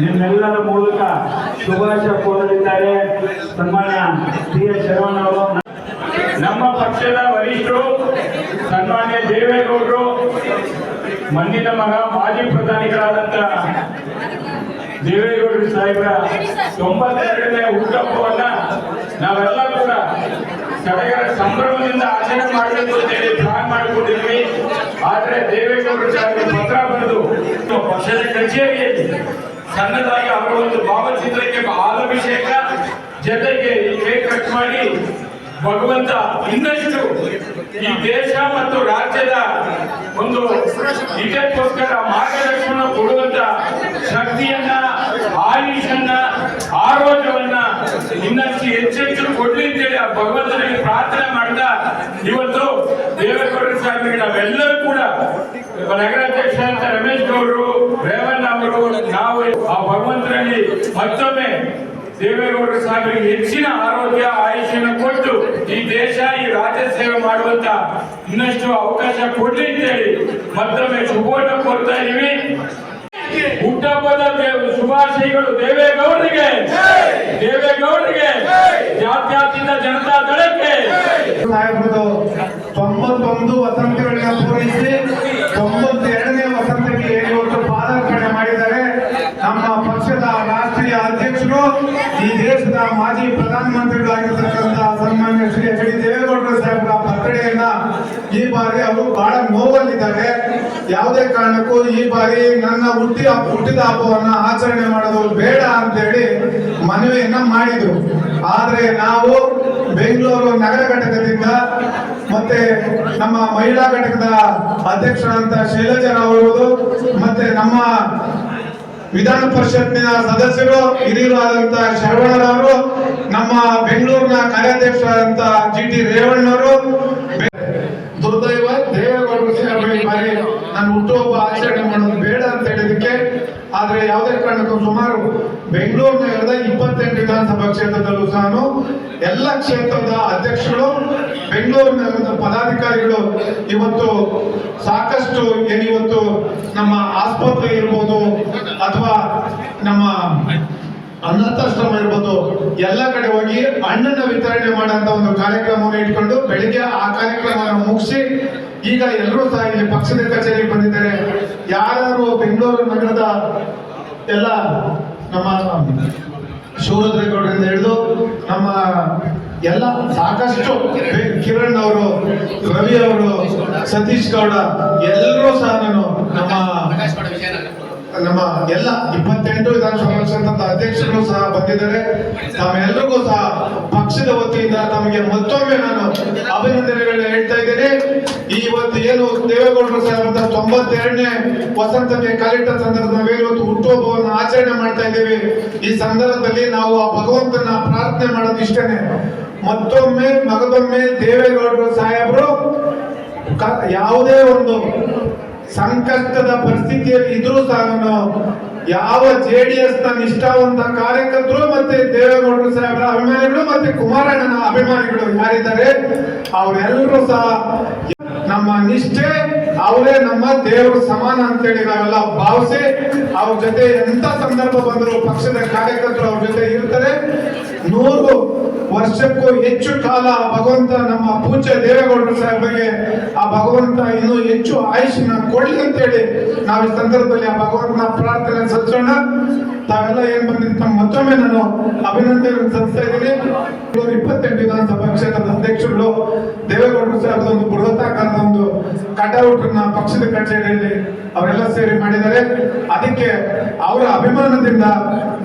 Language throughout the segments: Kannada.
ನಿಮ್ಮೆಲ್ಲರ ಮೂಲಕ ಶುಭಾಶಯ ಕೋರಲಿದ್ದಾರೆ. ಸನ್ಮಾನ್ಯ ಟಿ ಎಸ್ ಶರವಣ ಅವರು. ನಮ್ಮ ಪಕ್ಷದ ವರಿಷ್ಠರು, ಸನ್ಮಾನ್ಯ ದೇವೇಗೌಡರು, ಮಣ್ಣಿನ ಮಗ, ಮಾಜಿ ಪ್ರಧಾನಿಗಳಾದಂತ ದೇವೇಗೌಡರು ಸಾಹೇಬರ, ತೊಂಬತ್ತೆರಡನೇ ಹುಟ್ಟುಹಬ್ಬವನ್ನ ನಾವೆಲ್ಲ ಕೂಡ ಸಡಗರ ಸಂಭ್ರಮದಿಂದ ಆಚರಣೆ ಮಾಡಬೇಕು ಅಂತ ಹೇಳಿ ಪ್ಲಾನ್ ಮಾಡಿಕೊಂಡಿದ್ವಿ ಆದ್ರೆ ದೇವೇಗೌಡರು ಸಾಹೇಬರು ಪತ್ರ ಬರೆದು ಪಕ್ಷದ ಕಚೇರಿಯಲ್ಲಿ ಸಣ್ಣದಾಗಿ ಅವರ ಒಂದು ಭಾವಚಿತ್ರಕ್ಕೆ ಹಾಲಾಭಿಷೇಕ ಜೊತೆಗೆ ಕೇಕ್ ಕಟ್ ಮಾಡಿ ಭಗವಂತ ಇನ್ನಷ್ಟು ಈ ದೇಶ ಮತ್ತು ರಾಜ್ಯದ ಒಂದು ಇದಕ್ಕೋಸ್ಕರ ಮಾರ್ಗದರ್ಶನ ಕೊಡುವಂತ ಶಕ್ತಿಯನ್ನ ಆಯುಷನ್ನ ಆರೋಗ್ಯವನ್ನ ಇನ್ನಷ್ಟು ಹೆಚ್ಚೆಚ್ಚು ಕೊಡ್ಲಿ ಅಂತೇಳಿ ಆ ಭಗವಂತನಿಗೆ ಪ್ರಾರ್ಥನೆ ಮಾಡ್ತಾ ಇವತ್ತು ದೇವೇಗೌಡರ ಸಾಹೇಬರಿಗೆ ನಾವೆಲ್ಲರೂ ಕೂಡ ನಗರಾಧ್ಯಕ್ಷ ರಮೇಶ್ ಗೌಡರು ಆ ಮತ್ತೊಮ್ಮೆ ದೇವೇಗೌಡರ ಸಾಹೇಬರಿಗೆ ಹೆಚ್ಚಿನ ಆರೋಗ್ಯ, ಆಯುಷ್ಯನ ಕೊಟ್ಟು ಈ ದೇಶ, ಈ ರಾಜ್ಯ ಸೇವೆ ಮಾಡುವಂತ ಇನ್ನಷ್ಟು ಅವಕಾಶ ಕೊಡ್ಲಿ ಅಂತೇಳಿ ಮತ್ತೊಮ್ಮೆ ಶುಭವನ್ನು ಕೋರ್ತಾ ಇದೀವಿ ಹುಟ್ಟಹಬ್ಬದ ಶುಭಾಶಯಗಳು ದೇವೇಗೌಡರಿಗೆ. ದೇವೇಗೌಡರಿಗೆ. ಜಾತ್ಯಾತೀತ ಜನತಾ ದಳಕ್ಕೆ. ತೊಂಬತ್ತೊಂದು ವಸಂತಗಳನ್ನ ಪೂರೈಸಿ ತೊಂಬತ್ತೆರಡನೇ ವಸಂತಕ್ಕೆ ಇವತ್ತು ಪಾದಾರ್ಪಣೆ ಮಾಡಿದ್ದಾರೆ ನಮ್ಮ ಪಕ್ಷದ ರಾಷ್ಟ್ರೀಯ ಅಧ್ಯಕ್ಷರು ಈ ದೇಶದ ಮಾಜಿ ಪ್ರಧಾನಮಂತ್ರಿಗಳಾಗಿರ್ತಕ್ಕಂಥ ಸನ್ಮಾನ್ಯ ಶ್ರೀ ಎಚ್ ಡಿ ದೇವೇಗೌಡರ ಸಾಹೇಬರ ಬರ್ತಡೆಯನ್ನ ಅವರು ಬಹಳ ನೋವಲ್ಲಿದ್ದಾರೆ. ಯಾವುದೇ ಕಾರಣಕ್ಕೂ ಈ ಬಾರಿ ನನ್ನ ಹುಟ್ಟಿ ಹುಟ್ಟಿದ ಹಬ್ಬವನ್ನ ಆಚರಣೆ ಮಾಡೋದು ಬೇಡ ಅಂತೇಳಿ ಮನವಿಯನ್ನ ಮಾಡಿದ್ರು. ಆದ್ರೆ ನಾವು ಬೆಂಗಳೂರು ನಗರ ಘಟಕದಿಂದ ಮತ್ತೆ ನಮ್ಮ ಮಹಿಳಾ ಘಟಕದ ಅಧ್ಯಕ್ಷರಾದಂತ ಅವರು ಮತ್ತೆ ನಮ್ಮ ವಿಧಾನ ಪರಿಷತ್ನ ಸದಸ್ಯರು, ಹಿರಿಯರು ಆದಂತ ಶರವಣರವರು ನಮ್ಮ ಬೆಂಗಳೂರಿನ ಕಾರ್ಯಾಧ್ಯಕ್ಷರಾದಂತ ಜಿ ಟಿ ರೇವಣ್ಣವರು ಈ ಬಾರಿ ನಾನು ಹುಟ್ಟುಹಬ್ಬ ಆಚರಣೆ ಮಾಡೋದು ಬೇಡ ಅಂತ ಹೇಳಿದಕ್ಕೆ ಆದ್ರೆ ಯಾವುದೇ ಕಾರಣಕ್ಕೂ ಸುಮಾರು ಬೆಂಗಳೂರು ನಗರದ ಇಪ್ಪತ್ತೆಂಟು ವಿಧಾನಸಭಾ ಕ್ಷೇತ್ರದಲ್ಲೂ ಸಹ ಎಲ್ಲ ಕ್ಷೇತ್ರದ ಅಧ್ಯಕ್ಷರು ಬೆಂಗಳೂರು ನಗರದ ಪದಾಧಿಕಾರಿಗಳು ಇವತ್ತು ಸಾಕಷ್ಟು ಏನಿವತ್ತು ನಮ್ಮ ಆಸ್ಪತ್ರೆ ಇರ್ಬೋದು ಅಥವಾ ನಮ್ಮ ಅನಾಥಾಶ್ರಮ ಇರ್ಬೋದು, ಎಲ್ಲ ಕಡೆ ಹೋಗಿ ಹಣ್ಣನ್ನು ವಿತರಣೆ ಮಾಡುವಂತ ಒಂದು ಕಾರ್ಯಕ್ರಮವನ್ನು ಇಟ್ಕೊಂಡು ಬೆಳಿಗ್ಗೆ ಆ ಕಾರ್ಯಕ್ರಮವನ್ನು ಮುಗಿಸಿ ಈಗ ಎಲ್ಲರೂ ಸಹ ಇಲ್ಲಿ ಪಕ್ಷದ ಕಚೇರಿಗೆ ಬಂದಿದ್ದಾರೆ. ಯಾರು ಬೆಂಗಳೂರು ನಗರದ ಎಲ್ಲ ನಮ್ಮ ಶಿವರುದ್ರೇಗೌಡರಿಂದ ಹಿಡಿದು ನಮ್ಮ ಎಲ್ಲ ಸಾಕಷ್ಟು ಕಿರಣ್ ಅವರು, ರವಿ ಅವರು, ಸತೀಶ್ ಗೌಡ, ಎಲ್ಲರೂ ಸಹ ನಾನು ನಮ್ಮ ನಮ್ಮ ಎಲ್ಲ ಇಪ್ಪತ್ತೆಂಟು ವಿಧಾನಸಭಾ ಕ್ಷೇತ್ರದ ಅಧ್ಯಕ್ಷರು ಸಹ ಬಂದಿದ್ದಾರೆ. ತಮ್ಮೆಲ್ಲರಿಗೂ ಸಹ ಪಕ್ಷದ ವತಿಯಿಂದ ತಮಗೆ ಮತ್ತೊಮ್ಮೆ ನಾನು ಅಭಿನಂದನೆಗಳನ್ನ ಹೇಳ್ತಾ ಇದ್ದೇನೆ. ಇವತ್ತು ಏನು ದೇವೇಗೌಡರು ಸಾಹೇಬರ ತೊಂಬತ್ತೆರಡನೇ ವಸಂತಕ್ಕೆ ಕಾಲಿಟ್ಟ ಸಂದರ್ಭದಲ್ಲಿ ಇವತ್ತು ಹುಟ್ಟುಹಬ್ಬವನ್ನು ಆಚರಣೆ ಮಾಡ್ತಾ ಇದ್ದೇವೆ. ಈ ಸಂದರ್ಭದಲ್ಲಿ ನಾವು ಆ ಭಗವಂತನ ಪ್ರಾರ್ಥನೆ ಮಾಡೋದು ಇಷ್ಟೇನೆ. ಮತ್ತೊಮ್ಮೆ, ಮಗದೊಮ್ಮೆ ದೇವೇಗೌಡರು ಸಾಹೇಬರು ಯಾವುದೇ ಒಂದು ಸಂಕಷ್ಟದ ಪರಿಸ್ಥಿತಿಯಲ್ಲಿ ಇದ್ರೂ ಸಹ ಯಾವ ಜೆ ಡಿ ಎಸ್ನ ನಿಷ್ಠಾವಂತ ಕಾರ್ಯಕರ್ತರು ಮತ್ತೆ ದೇವೇಗೌಡರು ಸಾಹೇಬರ ಅಭಿಮಾನಿಗಳು ಮತ್ತೆ ಕುಮಾರಣ್ಣನ ಅಭಿಮಾನಿಗಳು ಯಾರಿದ್ದಾರೆ, ಅವರೆಲ್ಲರೂ ಸಹ ನಮ್ಮ ನಿಷ್ಠೆ, ಅವರೇ ನಮ್ಮ ದೇವರು ಸಮಾನ ಅಂತೇಳಿ ನಾವೆಲ್ಲ ಭಾವಿಸಿ ಅವ್ರ ಜೊತೆ ಎಂತ ಸಂದರ್ಭ ಬಂದರೂ ಪಕ್ಷದ ಕಾರ್ಯಕರ್ತರು ಅವ್ರ ಜೊತೆ ಇರ್ತಾರೆ ನೂರು ವರ್ಷಕ್ಕೂ ಹೆಚ್ಚು ಕಾಲ ಭಗವಂತ ನಮ್ಮ ಪೂಜ್ಯ ದೇವೇಗೌಡರು ಸಾಹೇಬರಿಗೆ ಆ ಭಗವಂತ ಇನ್ನೂ ಹೆಚ್ಚು ಆಯುಷನ್ನ ಕೊಡ್ಲಿ ಅಂತೇಳಿ ನಾವು ಈ ಸಂದರ್ಭದಲ್ಲಿ ಆ ಭಗವಂತನ ಪ್ರಾರ್ಥನೆ ಸಲ್ಲಿಸೋಣ. ತಾವೆಲ್ಲ ಏನ್ ಬಂದಿದ್ದ ತಮ್ಮ ಮತ್ತೊಮ್ಮೆ ನಾನು ಅಭಿನಂದನೆ ಸಲ್ಲಿಸ್ತಾ ಇದ್ದೀನಿ. ಇಪ್ಪತ್ತೆಂಟು ವಿಧಾನಸಭಾ ಕ್ಷೇತ್ರದ ಅಧ್ಯಕ್ಷರುಗಳು ದೇವೇಗೌಡರು ಸಾಹೇಬರ ಒಂದು ಬೃಹತ್ತಾಕಾರದ ಒಂದು ಕಟೌಟ್ನ ಪಕ್ಷದ ಕಚೇರಿಯಲ್ಲಿ ಅವರೆಲ್ಲ ಸೇರಿ ಮಾಡಿದ್ದಾರೆ. ಅದಕ್ಕೆ ಅವರ ಅಭಿಮಾನದಿಂದ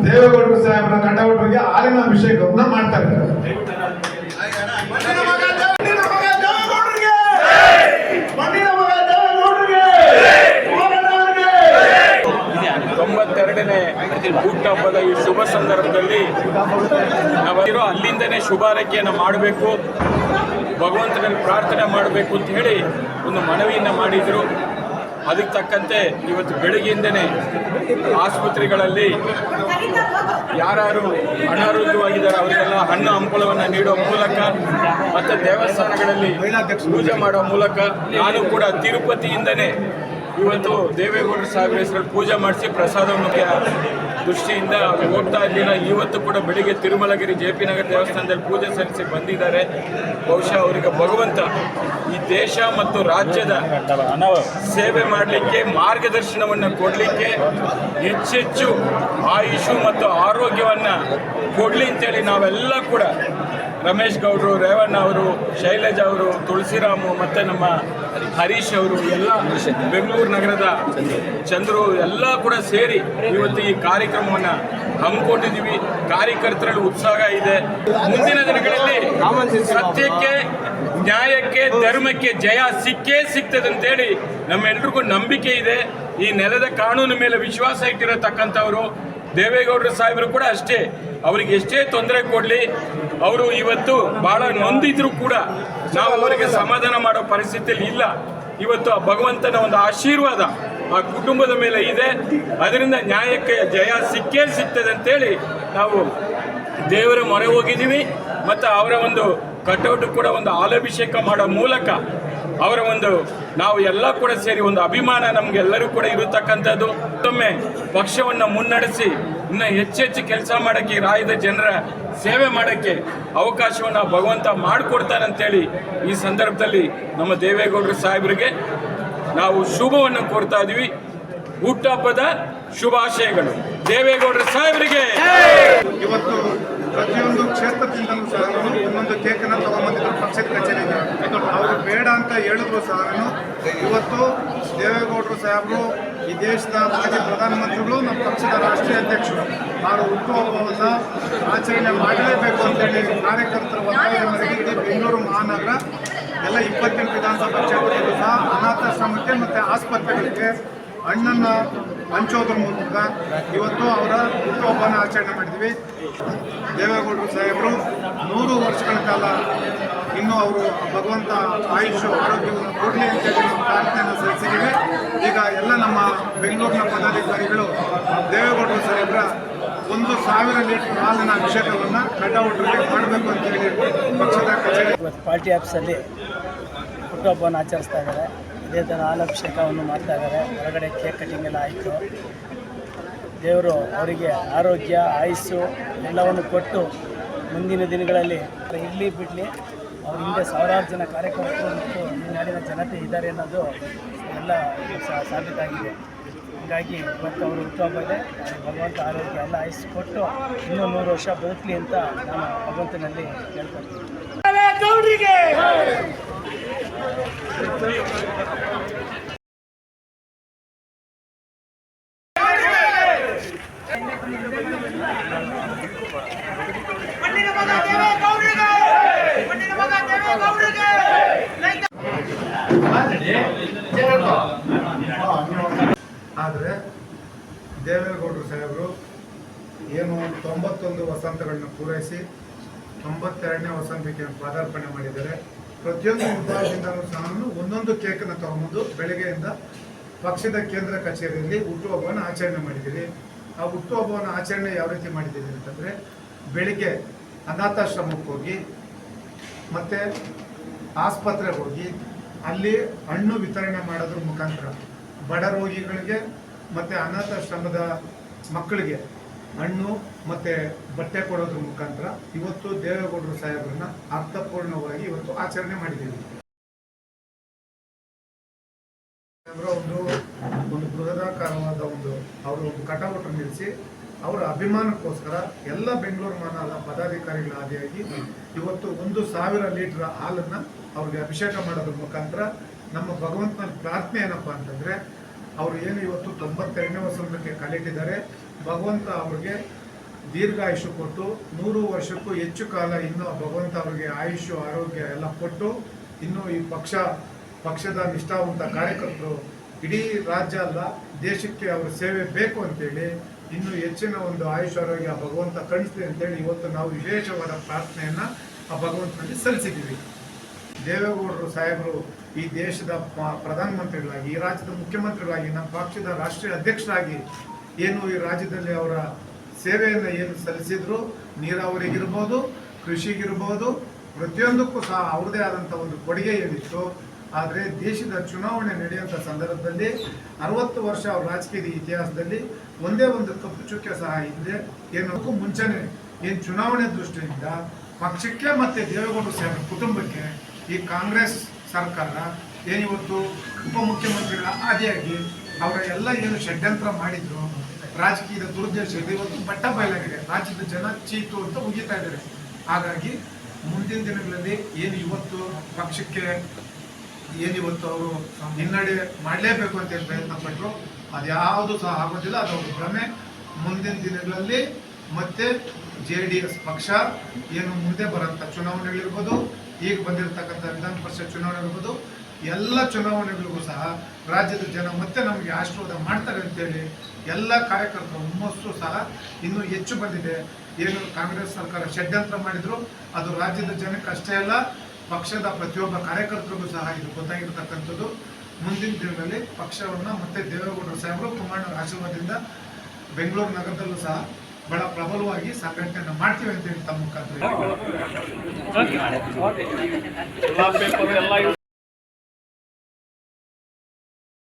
ದೇವೇಗೌಡರು ಸಾಹೇಬರ ಕಟೌಟ್ಗೆ ಹಾಲಿನ ಅಭಿಷೇಕವನ್ನು ಮಾಡ್ತಾರೆ. ತೊಂಬತ್ತೆರಡನೇ ಹುಟ್ಟುಹಬ್ಬದ ಈ ಶುಭ ಸಂದರ್ಭದಲ್ಲಿ ನಾವಿರೋ ಅಲ್ಲಿಂದನೇ ಶುಭಾರೈಕೆಯನ್ನು ಮಾಡಬೇಕು ಭಗವಂತನಲ್ಲಿ ಪ್ರಾರ್ಥನೆ ಮಾಡಬೇಕು ಅಂತ ಹೇಳಿ ಒಂದು ಮನವಿಯನ್ನು ಮಾಡಿದರು. ಅದಕ್ಕೆ ತಕ್ಕಂತೆ ಇವತ್ತು ಬೆಳಗ್ಗೆಯಿಂದನೇ ಆಸ್ಪತ್ರೆಗಳಲ್ಲಿ ಯಾರು ಅನಾರೋಗ್ಯವಾಗಿದ್ದಾರೆ, ಅವರಿಗೆಲ್ಲ ಹಣ್ಣು ಹಂಪಲವನ್ನು ನೀಡುವ ಮೂಲಕ ಮತ್ತು ದೇವಸ್ಥಾನಗಳಲ್ಲಿ ಪೂಜೆ ಮಾಡುವ ಮೂಲಕ ನಾನು ಕೂಡ ತಿರುಪತಿಯಿಂದನೇ ಇವತ್ತು ದೇವೇಗೌಡರ ಸಾಹೇಬ್ರ ಪೂಜೆ ಮಾಡಿಸಿ ಪ್ರಸಾದವನ್ನು ದೃಷ್ಟಿಯಿಂದ ಅವರು ಹೋಗ್ತಾ ಇರಲಿಲ್ಲ ಇವತ್ತು ಕೂಡ ಬೆಳಿಗ್ಗೆ ತಿರುಮಲಗಿರಿ ಜೆ ಪಿ ನಗರ ದೇವಸ್ಥಾನದಲ್ಲಿ ಪೂಜೆ ಸಲ್ಲಿಸಿ ಬಂದಿದ್ದಾರೆ. ಬಹುಶಃ ಅವರಿಗೆ ಭಗವಂತ ಈ ದೇಶ ಮತ್ತು ರಾಜ್ಯದ ಸೇವೆ ಮಾಡಲಿಕ್ಕೆ, ಮಾರ್ಗದರ್ಶನವನ್ನು ಕೊಡಲಿಕ್ಕೆ ಹೆಚ್ಚೆಚ್ಚು ಆಯುಷು ಮತ್ತು ಆರೋಗ್ಯವನ್ನು ಕೊಡಲಿ ಅಂತೇಳಿ ನಾವೆಲ್ಲ ಕೂಡ ರಮೇಶ್ ಗೌಡರು, ರೇವಣ್ಣ ಅವರು, ಶೈಲಜಾ ಅವರು, ತುಳಸಿರಾಮು, ಮತ್ತು ನಮ್ಮ ಹರೀಶ್ ಅವರು, ಎಲ್ಲ ಬೆಂಗಳೂರು ನಗರದ ಚಂದ್ರು, ಎಲ್ಲ ಕೂಡ ಸೇರಿ ಇವತ್ತು ಈ ಕಾರ್ಯಕ್ರಮವನ್ನು ಹಮ್ಮಿಕೊಂಡಿದ್ದೀವಿ. ಕಾರ್ಯಕರ್ತರಲ್ಲಿ ಉತ್ಸಾಹ ಇದೆ. ಮುಂದಿನ ದಿನಗಳಲ್ಲಿ ಸತ್ಯಕ್ಕೆ, ನ್ಯಾಯಕ್ಕೆ, ಧರ್ಮಕ್ಕೆ ಜಯ ಸಿಕ್ಕೇ ಸಿಗ್ತದೆ ಅಂತೇಳಿ ನಮ್ಮೆಲ್ರಿಗೂ ನಂಬಿಕೆ ಇದೆ. ಈ ನೆಲದ ಕಾನೂನು ಮೇಲೆ ವಿಶ್ವಾಸ ಇಟ್ಟಿರತಕ್ಕಂಥವರು ದೇವೇಗೌಡರ ಸಾಹೇಬರು ಕೂಡ ಅಷ್ಟೇ. ಅವ್ರಿಗೆ ಎಷ್ಟೇ ತೊಂದರೆ ಕೊಡಲಿ ಅವರು ಇವತ್ತು ಬಹಳ ನೊಂದಿದ್ರು ಕೂಡ ನಾವು ಅವರಿಗೆ ಸಮಾಧಾನ ಮಾಡೋ ಪರಿಸ್ಥಿತಿಯಲ್ಲಿ ಇಲ್ಲ. ಇವತ್ತು ಆ ಭಗವಂತನ ಒಂದು ಆಶೀರ್ವಾದ ಆ ಕುಟುಂಬದ ಮೇಲೆ ಇದೆ. ಅದರಿಂದ ನ್ಯಾಯಕ್ಕೆ ಜಯ ಸಿಕ್ಕೇ ಸಿಗ್ತದೆ ಅಂತೇಳಿ ನಾವು ದೇವರ ಮೊರೆ ಹೋಗಿದ್ದೀವಿ. ಮತ್ತು ಅವರ ಒಂದು ಕಟೌಟ್ ಕೂಡ ಒಂದು ಹಾಲಭಿಷೇಕ ಮಾಡೋ ಮೂಲಕ ಅವರ ಒಂದು ನಾವು ಎಲ್ಲ ಕೂಡ ಸೇರಿ ಒಂದು ಅಭಿಮಾನ ನಮಗೆಲ್ಲರೂ ಕೂಡ ಇರತಕ್ಕಂಥದ್ದು. ಮತ್ತೊಮ್ಮೆ ಪಕ್ಷವನ್ನು ಮುನ್ನಡೆಸಿ, ಇನ್ನು ಹೆಚ್ಚೆಚ್ಚು ಕೆಲಸ ಮಾಡೋಕ್ಕೆ ರಾಯದ ಜನರ ಸೇವೆ ಮಾಡೋಕ್ಕೆ ಅವಕಾಶವನ್ನು ಭಗವಂತ ಮಾಡಿಕೊಡ್ತಾನಂತೇಳಿ ಈ ಸಂದರ್ಭದಲ್ಲಿ ನಮ್ಮ ದೇವೇಗೌಡರು ಸಾಹೇಬರಿಗೆ ನಾವು ಶುಭವನ್ನು ಕೊಡ್ತಾ ಇದ್ದೀವಿ ಹುಟ್ಟಹಬ್ಬದ ಶುಭಾಶಯಗಳು. ದೇವೇಗೌಡರ ಸಾಹೇಬರಿಗೆ! ಇವತ್ತು ಪ್ರತಿಯೊಂದು ಕ್ಷೇತ್ರದಿಂದಲೂ ಸಹ ಒಂದೊಂದು ಕೇಕನ್ನು ತಗೊಂಬಂದಿದ್ರು ಪಕ್ಷದ ಕಚೇರಿಗೆ ಅವರು ಬೇಡ ಅಂತ ಹೇಳಿದ್ರು ಸಹ ಇವತ್ತು ದೇವೇಗೌಡರು ಸಾಹೇಬರು ಈ ದೇಶದ ಮಾಜಿ ಪ್ರಧಾನಮಂತ್ರಿಗಳು ನಮ್ಮ ಪಕ್ಷದ ರಾಷ್ಟ್ರೀಯ ಅಧ್ಯಕ್ಷರು. ಅವರು ಹುಟ್ಟುಹಬ್ಬವನ್ನು ಆಚರಣೆ ಮಾಡಲೇಬೇಕು ಅಂತೇಳಿ ಕಾರ್ಯಕರ್ತರ ಒತ್ತಾಯ ಬೆಂಗಳೂರು ಮಹಾನಗರ. ಎಲ್ಲ ಇಪ್ಪತ್ತೆಂಟು ವಿಧಾನಸಭಾ ಕ್ಷೇತ್ರಗಳು ಸಹ ಅನಾಥಾಶ್ರಮಕ್ಕೆ ಮತ್ತು ಆಸ್ಪತ್ರೆಗಳಿಗೆ ಅಣ್ಣನ ಹಂಚೋದ್ರ ಮೂಲಕ ಇವತ್ತು ಅವರ ಹುಟ್ಟುಹಬ್ಬನ ಆಚರಣೆ ಮಾಡಿದ್ವಿ. ದೇವೇಗೌಡರು ಸಾಹೇಬರು ನೂರು ವರ್ಷಗಳ ಕಾಲ ಇನ್ನು ಅವರು ಭಗವಂತ ಆಯುಷ್, ಆರೋಗ್ಯವನ್ನು ಕೊಡಲಿ ಅಂತೇಳಿ ನಾವು ಪ್ರಾರ್ಥನೆಯನ್ನು ಸಲ್ಲಿಸಿದ್ದೀವಿ. ಈಗ ಎಲ್ಲ ನಮ್ಮ ಬೆಂಗಳೂರಿನ ಪದಾಧಿಕಾರಿಗಳು ದೇವೇಗೌಡರು ಸಾಹೇಬರ ಒಂದು ಸಾವಿರ ಲೀಟರ್ ಹಾಲಿನ ಅಭಿಷೇಕವನ್ನು ಕಡ್ಡಾವಟರಿಗೆ ಮಾಡಬೇಕು ಅಂತೇಳಿ ಪಕ್ಷದ ಕಚೇರಿ ಪಾರ್ಟಿ ಆಫೀಸಲ್ಲಿ ಹುಟ್ಟುಹಬ್ಬವನ್ನು ಆಚರಿಸ್ತಾ ಇದ್ದಾರೆ. ಇದೇ ಥರ ಹಾಲಭಿಷೇಕವನ್ನು ಮಾಡ್ತಾ ಇದ್ದಾರೆ. ಹೊರಗಡೆ ಕೇಕ್ ಕಟಿಂಗ್ ಎಲ್ಲ ಆಯಿತು. ದೇವರು ಅವರಿಗೆ ಆರೋಗ್ಯ, ಆಯುಸ್ಸು ಎಲ್ಲವನ್ನು ಕೊಟ್ಟು ಮುಂದಿನ ದಿನಗಳಲ್ಲಿ ಇರಲಿ ಬಿಡಲಿ. ಅವ್ರ ಹಿಂದೆ ಸಾವಿರಾರು ಜನ ಕಾರ್ಯಕರ್ತರು ಮತ್ತು ಈ ನಾಡಿನ ಜನತೆ ಇದ್ದಾರೆ ಅನ್ನೋದು ಎಲ್ಲ ಸಾಬೀತಾಗಿದೆ. ಹೀಗಾಗಿ ಇವತ್ತು ಅವರು ಹುಟ್ಟುಹಬ್ಬ ಭಗವಂತ ಆರೋಗ್ಯ ಎಲ್ಲ ಐಸ್ ಕೊಟ್ಟು ಇನ್ನೂ ನೂರು ವರ್ಷ ಬದುಕಲಿ ಅಂತ ನಾನು ಭಗವಂತನಲ್ಲಿ ಕೇಳ್ಕೊಳ್ತೀನಿ ಮಣ್ಣಿನ ಮಗ ದೇವೇಗೌಡರಿಗೆ ಮಣ್ಣಿನ ಮಗ ದೇವೇಗೌಡರಿಗೆ ಆದರೆ ದೇವೇಗೌಡರು ಸಾಹೇಬರು ಏನು ತೊಂಬತ್ತೊಂದು ವಸಂತಗಳನ್ನ ಪೂರೈಸಿ ತೊಂಬತ್ತೆರಡನೇ ವಸಂತಕ್ಕೆ ಪಾದಾರ್ಪಣೆ ಮಾಡಿದ್ದಾರೆ. ಪ್ರತಿಯೊಂದು ವಿಭಾಗದಿಂದಲೂ ಸಹ ಒಂದೊಂದು ಕೇಕನ್ನು ತಗೊಂಬಂದು ಬೆಳಗ್ಗೆಯಿಂದ ಪಕ್ಷದ ಕೇಂದ್ರ ಕಚೇರಿಯಲ್ಲಿ ಹುಟ್ಟುಹಬ್ಬವನ್ನು ಆಚರಣೆ ಮಾಡಿದ್ದೀರಿ. ಆ ಹುಟ್ಟುಹಬ್ಬವನ್ನು ಆಚರಣೆ ಯಾವ ರೀತಿ ಮಾಡಿದ್ದೀರಿ ಅಂತಂದರೆ ಬೆಳಿಗ್ಗೆ ಅನಾಥಾಶ್ರಮಕ್ಕೆ ಹೋಗಿ ಮತ್ತು ಆಸ್ಪತ್ರೆಗೆ ಹೋಗಿ ಅಲ್ಲಿ ಹಣ್ಣು ವಿತರಣೆ ಮಾಡೋದ್ರ ಮುಖಾಂತರ ಬಡ ರೋಗಿಗಳಿಗೆ ಮತ್ತು ಅನಾಥಾಶ್ರಮದ ಮಕ್ಕಳಿಗೆ ಹಣ್ಣು ಮತ್ತು ಬಟ್ಟೆ ಕೊಡೋದ್ರ ಮುಖಾಂತರ ಇವತ್ತು ದೇವೇಗೌಡರು ಸಾಹೇಬರನ್ನ ಅರ್ಥಪೂರ್ಣವಾಗಿ ಇವತ್ತು ಆಚರಣೆ ಮಾಡಿದ್ದೀವಿ. ಒಂದು ಒಂದು ಬೃಹದಾಕಾರವಾದ ಒಂದು ಅವರು ಒಂದು ಕಟೌಟ್ ನಿಲ್ಲಿಸಿ ಅವರ ಅಭಿಮಾನಕ್ಕೋಸ್ಕರ ಎಲ್ಲ ಬೆಂಗಳೂರು ಮಾನದ ಪದಾಧಿಕಾರಿಗಳ ಆದಿಯಾಗಿ ಇವತ್ತು ಒಂದು ಸಾವಿರ ಲೀಟರ್ ಹಾಲನ್ನು ಅವ್ರಿಗೆ ಅಭಿಷೇಕ ಮಾಡೋದ್ರ ಮುಖಾಂತರ ನಮ್ಮ ಭಗವಂತನ ಪ್ರಾರ್ಥನೆ ಏನಪ್ಪ ಅಂತಂದರೆ, ಅವರು ಏನು ಇವತ್ತು ತೊಂಬತ್ತೆರಡನೇ ವಸಂತಕ್ಕೆ ಕಾಲಿಟ್ಟಿದ್ದಾರೆ ಭಗವಂತ ಅವ್ರಿಗೆ ದೀರ್ಘಾಯುಷು ಕೊಟ್ಟು ನೂರು ವರ್ಷಕ್ಕೂ ಹೆಚ್ಚು ಕಾಲ ಇನ್ನೂ ಭಗವಂತ ಅವರಿಗೆ ಆಯುಷ್ಯ, ಆರೋಗ್ಯ ಎಲ್ಲ ಕೊಟ್ಟು ಇನ್ನು ಈ ಪಕ್ಷ, ಪಕ್ಷದ ನಿಷ್ಠಾವಂತ ಕಾರ್ಯಕರ್ತರು ಇಡೀ ರಾಜ್ಯ ಅಲ್ಲ, ದೇಶಕ್ಕೆ ಅವರ ಸೇವೆ ಬೇಕು ಅಂತೇಳಿ ಇನ್ನು ಹೆಚ್ಚಿನ ಒಂದು ಆಯುಷ್ ಆರೋಗ್ಯ ಭಗವಂತ ಕಳಿಸ್ಲಿ ಅಂತೇಳಿ ಇವತ್ತು ನಾವು ವಿಶೇಷವಾದ ಪ್ರಾರ್ಥನೆಯನ್ನ ಆ ಭಗವಂತನಲ್ಲಿ ಸಲ್ಲಿಸಿದ್ದೀವಿ. ದೇವೇಗೌಡರು ಸಾಹೇಬರು ಈ ದೇಶದ ಪ್ರಧಾನಮಂತ್ರಿಗಳಾಗಿ, ಈ ರಾಜ್ಯದ ಮುಖ್ಯಮಂತ್ರಿಗಳಾಗಿ, ನಮ್ಮ ಪಕ್ಷದ ರಾಷ್ಟ್ರೀಯ ಅಧ್ಯಕ್ಷರಾಗಿ ಏನು ಈ ರಾಜ್ಯದಲ್ಲಿ ಅವರ ಸೇವೆಯನ್ನು ಏನು ಸಲ್ಲಿಸಿದ್ರು? ನೀರಾವರಿಗಿರ್ಬೋದು, ಕೃಷಿಗಿರ್ಬೋದು, ಪ್ರತಿಯೊಂದಕ್ಕೂ ಸಹ ಅವ್ರದೇ ಆದಂಥ ಒಂದು ಕೊಡುಗೆ ಏನಿತ್ತು. ಆದರೆ ದೇಶದ ಚುನಾವಣೆ ನಡೆಯುವಂಥ ಸಂದರ್ಭದಲ್ಲಿ ಅರವತ್ತು ವರ್ಷ ಅವರ ರಾಜಕೀಯದ ಇತಿಹಾಸದಲ್ಲಿ ಒಂದೇ ಒಂದು ಕಪ್ಪು ಚುಕ್ಕೆ ಸಹ ಹಿಂದೆ ಏನಕ್ಕೂ ಮುಂಚೆನೆ ಏನು ಚುನಾವಣೆ ದೃಷ್ಟಿಯಿಂದ ಪಕ್ಷಕ್ಕೆ ಮತ್ತೆ ದೇವೇಗೌಡ ಸಾಹೇಬರ ಕುಟುಂಬಕ್ಕೆ ಈ ಕಾಂಗ್ರೆಸ್ ಸರ್ಕಾರ ಏನಿವತ್ತು ಉಪಮುಖ್ಯಮಂತ್ರಿಗಳ ಆದಿಯಾಗಿ ಅವರ ಎಲ್ಲ ಏನು ಷಡ್ಯಂತ್ರ ಮಾಡಿದ್ರು, ರಾಜಕೀಯದ ದುರುದ್ದೇಶ ಇವತ್ತು ಬಟ್ಟ ಬಯಲಾಗಿದೆ. ರಾಜ್ಯದ ಜನ ಚೀತು ಅಂತ ಉಗಿತಾ ಇದ್ದಾರೆ. ಹಾಗಾಗಿ ಮುಂದಿನ ದಿನಗಳಲ್ಲಿ ಏನು ಇವತ್ತು ಪಕ್ಷಕ್ಕೆ ಏನಿವತ್ತು ಅವರು ಹಿನ್ನಡೆ ಮಾಡಲೇಬೇಕು ಅಂತ ಪ್ರಯತ್ನ ಪಟ್ಟರು ಅದ್ಯಾವುದು ಸಹ ಆಗೋದಿಲ್ಲ. ಅದೊಂದು ಭ್ರಮೆ. ಮುಂದಿನ ದಿನಗಳಲ್ಲಿ ಮತ್ತೆ ಜೆ ಡಿ ಎಸ್ ಪಕ್ಷ ಏನು ಮುಂದೆ ಬರೋಂಥ ಚುನಾವಣೆಗಳಿರ್ಬೋದು, ಈಗ ಬಂದಿರತಕ್ಕಂಥ ವಿಧಾನ ಪರಿಷತ್ ಚುನಾವಣೆ ಇರ್ಬೋದು ಎಲ್ಲ ಚುನಾವಣೆಗಳಿಗೂ ಸಹ ರಾಜ್ಯದ ಜನ ಮತ್ತೆ ನಮಗೆ ಆಶೀರ್ವಾದ ಮಾಡ್ತಾರೆ ಅಂತೇಳಿ ಎಲ್ಲ ಕಾರ್ಯಕರ್ತರ ಹುಮ್ಮಸ್ಸು ಸಹ ಇನ್ನೂ ಹೆಚ್ಚು ಬಂದಿದೆ. ಏನು ಕಾಂಗ್ರೆಸ್ ಸರ್ಕಾರ ಷಡ್ಯಂತ್ರ ಮಾಡಿದ್ರು, ಅದು ರಾಜ್ಯದ ಜನಕ್ಕೆ ಅಷ್ಟೇ ಅಲ್ಲ, ಪಕ್ಷದ ಪ್ರತಿಯೊಬ್ಬ ಕಾರ್ಯಕರ್ತರಿಗೂ ಸಹ ಇದು ಗೊತ್ತಾಗಿರ್ತಕ್ಕಂಥದ್ದು. ಮುಂದಿನ ದಿನಗಳಲ್ಲಿ ಪಕ್ಷವನ್ನು ಮತ್ತೆ ದೇವೇಗೌಡರ ಸಾಹೇಬರು ಕುಮಾರಣ್ಣವರ ಆಶೀರ್ವಾದದಿಂದ ಬೆಂಗಳೂರು ನಗರದಲ್ಲೂ ಸಹ ಬಹಳ ಪ್ರಬಲವಾಗಿ ಸಂಘಟನೆಯನ್ನು ಮಾಡ್ತೀವಿ ಅಂತ ಹೇಳಿ ತಮ್ಮ ಮುಖಾಂತರ.